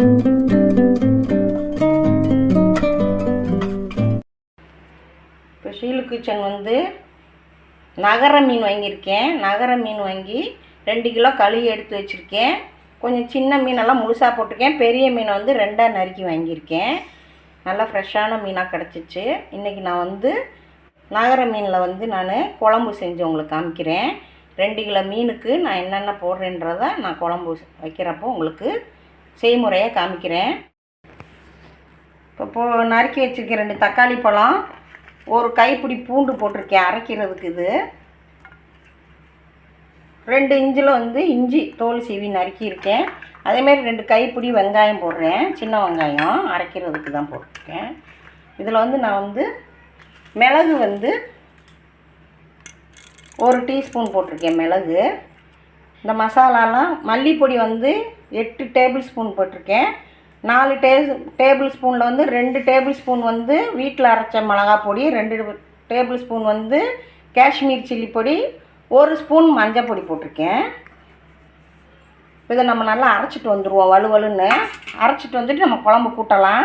இப்போ ஷீலு கிச்சன் வந்து நகர மீன் வாங்கியிருக்கேன். நகர மீன் வாங்கி ரெண்டு கிலோ கழுவி எடுத்து வச்சுருக்கேன். கொஞ்சம் சின்ன மீனெல்லாம் முழுசாக போட்டிருக்கேன். பெரிய மீனை வந்து ரெண்டாக நறுக்கி வாங்கியிருக்கேன். நல்லா ஃப்ரெஷ்ஷான மீனாக கிடச்சிச்சு. இன்றைக்கி நான் வந்து நகர மீனில் வந்து நான் குழம்பு செஞ்சு உங்களுக்கு காமிக்கிறேன். ரெண்டு கிலோ மீனுக்கு நான் என்னென்ன போடுறேன்றதை நான் குழம்பு வைக்கிறப்போ உங்களுக்கு செய்முறையை காமிக்கிறேன். இப்போ போ நறுக்கி வச்சுருக்கேன் ரெண்டு தக்காளி பழம் ஒரு கைப்பிடி பூண்டு போட்டிருக்கேன் அரைக்கிறதுக்கு இது. ரெண்டு இஞ்சில் வந்து இஞ்சி தோல் சீவி நறுக்கியிருக்கேன். அதேமாரி ரெண்டு கைப்பிடி வெங்காயம் போடுறேன். சின்ன வெங்காயம் அரைக்கிறதுக்கு தான் போட்டிருக்கேன். இதில் வந்து நான் வந்து மிளகு வந்து ஒரு டீஸ்பூன் போட்டிருக்கேன் மிளகு. இந்த மசாலாலாம் மல்லிப்பொடி வந்து எட்டு டேபிள் ஸ்பூன் போட்டிருக்கேன். நாலு டே டேபிள் ஸ்பூனில் வந்து ரெண்டு டேபிள் ஸ்பூன் வந்து வீட்டில் அரைச்ச மிளகா பொடி ரெண்டு டேபிள் ஸ்பூன் வந்து காஷ்மீர் சில்லி பொடி ஒரு ஸ்பூன் மஞ்சள் பொடி போட்டிருக்கேன். இதை நம்ம நல்லா அரைச்சிட்டு வந்துடுவோம் வலுவலுன்னு அரைச்சிட்டு வந்துட்டு நம்ம குழம்பு கூட்டலாம்.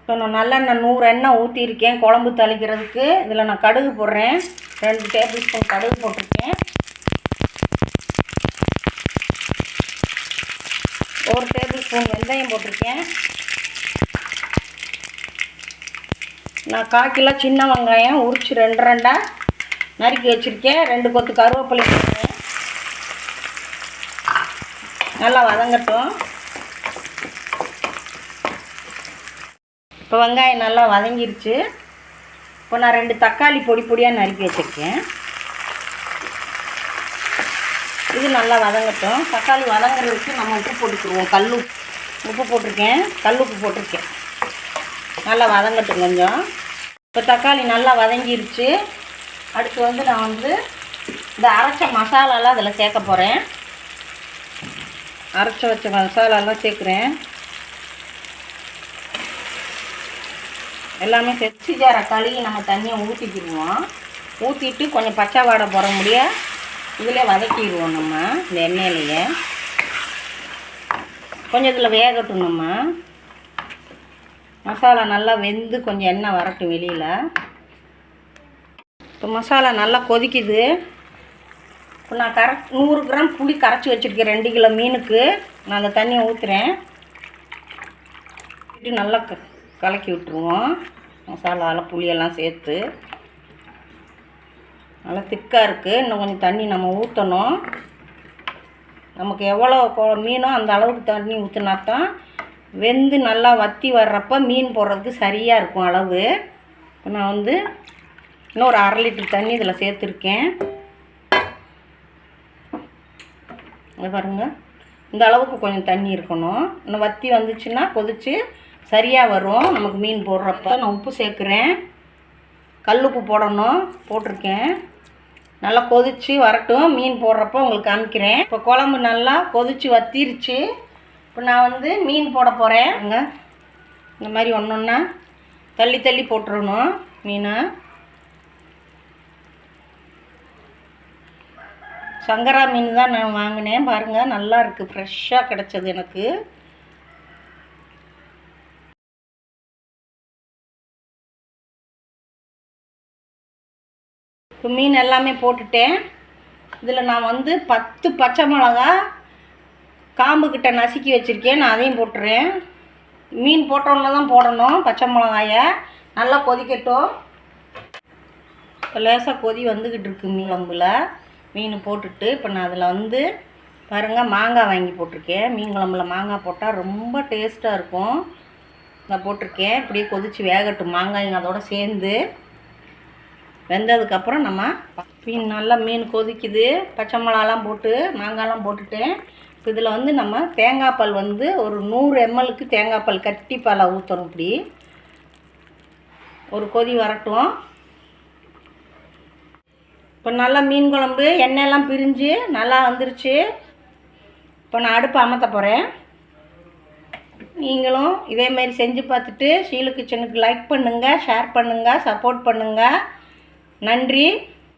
இப்போ நான் நல்லெண்ணெய் நூறு எண்ணெய் ஊற்றிருக்கேன் குழம்பு தளிக்கிறதுக்கு. இதில் நான் கடுகு போடுறேன். ரெண்டு டேபிள் ஸ்பூன் கடுகு போட்டிருக்கேன். ஒரு டேபிள் ஸ்பூன் வெந்தயம் போட்டிருக்கேன். நான் கால் கிலோ சின்ன வெங்காயம் உரிச்சு ரெண்டு ரெண்டாக நறுக்கி வச்சுருக்கேன். ரெண்டு கொத்து கருவேப்பிலை நல்லா வதங்கட்டும். இப்போ வெங்காயம் நல்லா வதங்கிருச்சு. இப்போ நான் ரெண்டு தக்காளி பொடி பொடியாக நறுக்கி வச்சுருக்கேன். இது நல்லா வதங்கட்டும். தக்காளி வதங்குறதுக்கு நம்ம உப்பு போட்டுக்குருவோம் கல் உப்பு உப்பு போட்டிருக்கேன். கல் உப்பு போட்டிருக்கேன். நல்லா வதங்கட்டும் கொஞ்சம். இப்போ தக்காளி நல்லா வதங்கிருச்சு. அடுத்து வந்து நான் வந்து இந்த அரைச்ச மசாலாலாம் அதில் சேர்க்க போகிறேன் அரைச்ச வச்ச மசாலாலாம் சேர்க்குறேன். எல்லாமே செச்சு ஜார கழுவி நம்ம தண்ணியை ஊற்றிக்கிடுவோம் ஊற்றிட்டு கொஞ்சம் பச்சை வாடை போட முடிய இதில் வதக்கிடுவோம் நம்ம இந்த எண்ணெயிலையே. கொஞ்சம் இதில் வேகட்டும் நம்ம. மசாலா நல்லா வெந்து கொஞ்சம் எண்ணெய் வரட்டும் வெளியில். இப்போ மசாலா நல்லா கொதிக்குது. இப்போ நான் கர நூறு கிராம் புளி கரைச்சி வச்சுருக்கேன் ரெண்டு கிலோ மீனுக்கு. நான் அந்த தண்ணியை ஊற்றுறேன் நல்லா கலக்கி விட்டுருவோம். மசாலாவில் புளியெல்லாம் சேர்த்து. நல்லா திக்காக இருக்குது இன்னும் கொஞ்சம் தண்ணி நம்ம ஊற்றணும் நமக்கு எவ்வளோ மீனோ அந்த அளவுக்கு தண்ணி ஊற்றினா தான் வெந்து நல்லா வத்தி வர்றப்ப மீன் போடுறதுக்கு சரியாக இருக்கும் அளவு. இப்போ நான் வந்து இன்னும் ஒரு அரை லிட்டர் தண்ணி இதில் சேர்த்துருக்கேன். பாருங்கள் இந்த அளவுக்கு கொஞ்சம் தண்ணி இருக்கணும். இன்னும் வத்தி வந்துச்சுன்னா கொதிச்சு சரியாக வரும். நமக்கு மீன் போடுறப்ப நான் உப்பு சேர்க்குறேன். கல் உப்பு போடணும். போட்டிருக்கேன். நல்லா கொதித்து வரட்டும். மீன் போடுறப்ப உங்களுக்கு காமிக்கிறேன். இப்போ குழம்பு நல்லா கொதிச்சு வத்திருச்சு. இப்போ நான் வந்து மீன் போட போகிறேன் அங்கே இந்த மாதிரி ஒன்று ஒன்றா தள்ளி தள்ளி போட்டுருணும் மீனை. சங்கரா மீன் தான் நான் வாங்கினேன். பாருங்கள் நல்லா இருக்குது ஃப்ரெஷ்ஷாக கிடச்சது எனக்கு. இப்போ மீன் எல்லாமே போட்டுட்டேன். இதில் நான் வந்து பத்து பச்சை மிளகா காம்புக்கிட்ட நசுக்கி வச்சுருக்கேன். நான் அதையும் போட்டுறேன். மீன் போட்டோன்னு தான் போடணும் பச்சை மிளகாயை. நல்லா கொதிக்கட்டும். இப்போ லேசாக கொதி வந்துக்கிட்டு இருக்கு மீன் குழம்புல. மீன் போட்டுட்டு இப்போ நான் அதில் வந்து பாருங்கள் மாங்காய் வாங்கி போட்டிருக்கேன். மீன் குழம்புல மாங்காய் போட்டால் ரொம்ப டேஸ்ட்டாக இருக்கும். நான் போட்டிருக்கேன். இப்படியே கொதிச்சு வேகட்டும். மாங்காய்ங்க அதோட சேர்ந்து. வெந்ததுக்கப்புறம் நம்ம மீன் நல்லா மீன் கொதிக்குது. பச்சை மிளகாலாம் போட்டு மாங்காய்லாம் போட்டுட்டேன். இதில் வந்து நம்ம தேங்காய் பால் வந்து ஒரு நூறு எம்எல்க்கு தேங்காய் பால் கட்டி பாலை ஊற்றணும் இப்படி. ஒரு கொதி வரட்டும். இப்போ நல்லா மீன் குழம்பு எண்ணெயெல்லாம் பிரிஞ்சு நல்லா வந்துருச்சு. இப்போ நான் அடுப்பு அமர்த்த போகிறேன் நீங்களும் இதேமாரி செஞ்சு பார்த்துட்டு ஷீலு கிச்சனுக்கு லைக் பண்ணுங்கள் ஷேர் பண்ணுங்கள் சப்போர்ட் பண்ணுங்கள் நன்றி.